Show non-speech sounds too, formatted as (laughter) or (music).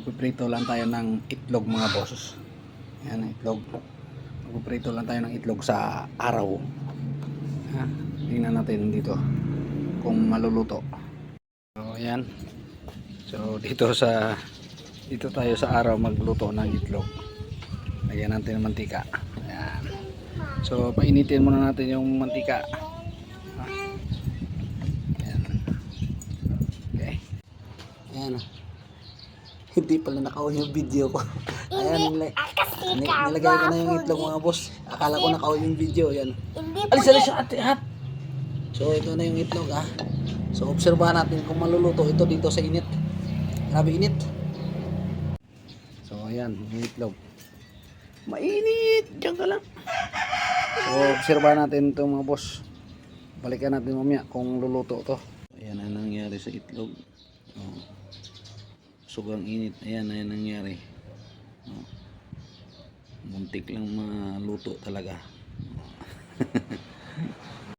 Magpiprito lang tayo ng itlog mga boss. Yan, itlog. Magpiprito lang tayo ng itlog sa araw. Ha? Tingnan natin dito kung maluluto. So, yan. So, dito sa dito tayo sa araw magluto ng itlog. Lagyan natin ng mantika. Ayan. So, painitin muna natin yung mantika. Ha? Ayan. Okay. Ayan. (laughs) Hindi pala naka yung video ko. Ayan, nila, ni- nilagay ko na yung itlog mga boss. Akala ko naka yung video. Ayan. Alis, alis, ate, hat. So, ito na yung itlog, ah. So, obserbahan natin kung maluluto ito dito sa init. Grabe init. So, ayan, yung itlog. Mainit! Diyan ka lang. So, obserbahan natin ito mga boss. Balikan natin mamaya kung luluto to. Ayan ang nangyari sa itlog. Oh. Sugang init. Ayan, ayan nangyari. Oh. Muntik lang maluto talaga. (laughs)